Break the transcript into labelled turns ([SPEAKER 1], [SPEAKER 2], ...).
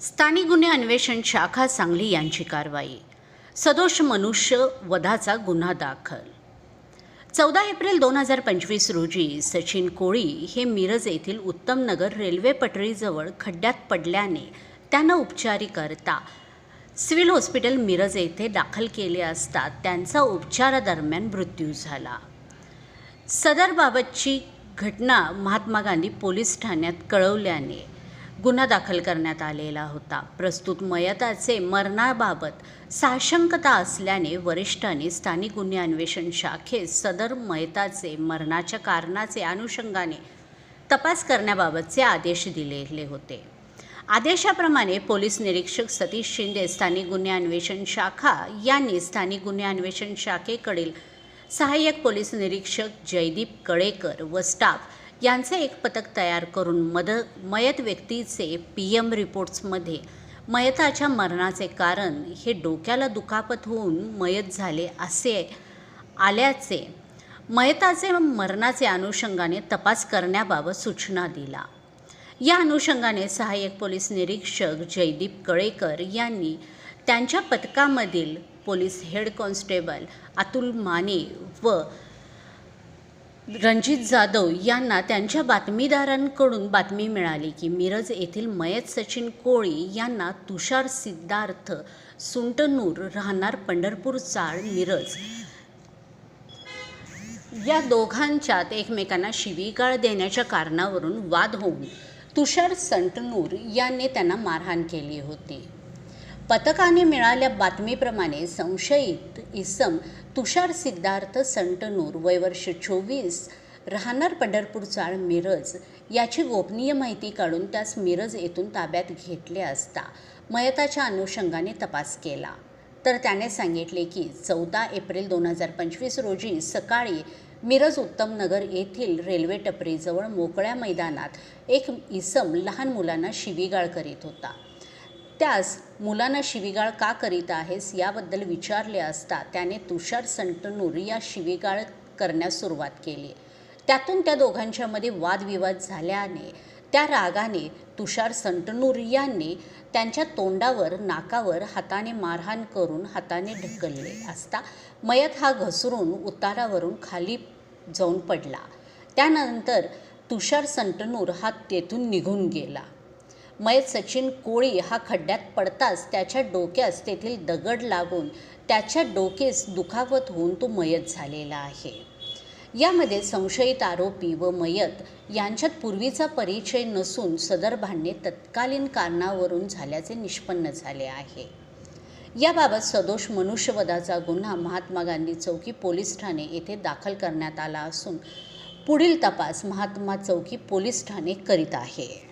[SPEAKER 1] स्थानिक गुन्हे अन्वेषण शाखा सांगली यांची कारवाई. सदोष मनुष्य वधाचा गुन्हा दाखल. चौदा एप्रिल दोन हजार पंचवीस रोजी सचिन कोळी हे मिरज येथील उत्तमनगर रेल्वे पटरीजवळ खड्ड्यात पडल्याने त्यांना उपचारीकरता सिव्हिल हॉस्पिटल मिरज येथे दाखल केले असता त्यांचा उपचारादरम्यान मृत्यू झाला. सदरबाबतची घटना महात्मा गांधी पोलीस ठाण्यात कळवल्याने गुन्हा दाखल करण्यात आलेला होता. प्रस्तुत मयताचे मरणाबाबत साशंकता असल्याने वरिष्ठांनी स्थानिक गुन्हे अन्वेषण शाखेत सदर मयताचे मरणाच्या कारणाचे अनुषंगाने तपास करण्याबाबतचे आदेश दिलेले होते. आदेशाप्रमाणे पोलीस निरीक्षक सतीश शिंदे स्थानिक गुन्हे अन्वेषण शाखा यांनी स्थानिक गुन्हे अन्वेषण शाखेकडील सहाय्यक पोलीस निरीक्षक जयदीप कळेकर व स्टाफ यांचे एक पथक तयार करून मद मयत व्यक्तीचे पी एम रिपोर्ट्समध्ये मयताच्या मरणाचे कारण हे डोक्याला दुखापत होऊन मयत झाले असे आल्याचे मयताचे मरणाचे अनुषंगाने तपास करण्याबाबत सूचना दिला. या अनुषंगाने सहाय्यक पोलीस निरीक्षक जयदीप कळेकर यांनी त्यांच्या पथकामधील police head constable Atul Mane व रणजित जाधव यांना त्यांच्या बातमीदारांकडून बातमी मिळाली की मिरज येथील मयत सचिन कोळी यांना तुषार सिद्धार्थ सुंटनूर राहणार पंढरपूर चाळ मिरज. या दोघांच्यात एकमेकांना शिवीगाळ देण्याच्या कारणावरून वाद होऊन तुषार संटनूर यांनी त्यांना मारहाण केली होती. पथकाने मिळाल्या बातमीप्रमाणे संशयित इसम तुषार सिद्धार्थ संटनूर वयवर्ष चोवीस राहणार पंढरपूर चाळ मिरज याची गोपनीय माहिती काढून त्यास मिरज येथून ताब्यात घेतले असता मयताच्या अनुषंगाने तपास केला. तर त्याने सांगितले की चौदा एप्रिल दोन हजार पंचवीस रोजी सकाळी मिरज उत्तमनगर येथील रेल्वे टपरीजवळ मोकळ्या मैदानात एक इसम लहान मुलांना शिवीगाळ करीत होता. त्यास मुलांना शिवीगाळ का करीत आहेस याबद्दल विचारले असता त्याने तुषार संतनूर या शिवीगाळ करण्यास सुरुवात केली. त्यातून त्या दोघांच्यामध्ये वादविवाद झाल्याने त्या रागाने तुषार संतनूर यांनी त्यांच्या तोंडावर नाकावर हाताने मारहाण करून हाताने ढकलले असता मयत हा घसरून उतारावरून खाली जाऊन पडला. त्यानंतर तुषार संतनूर हा तेथून निघून गेला. मयत सचिन कोळी हा खड्ड्यात पडताच त्याच्या डोक्यास तेथील दगड लागून त्याच्या डोकेस दुखावत होऊन तो मयत झालेला आहे. यामध्ये संशयित आरोपी व मयत यांच्यात पूर्वीचा परिचय नसून सदर भांडणे तत्कालीन कारणावरून झाल्याचे निष्पन्न झाले आहे. याबाबत सदोष मनुष्यवधाचा गुन्हा महात्मा गांधी चौकी पोलीस ठाणे येथे दाखल करण्यात आला असून पुढील तपास महात्मा चौकी पोलीस ठाणे करीत आहे.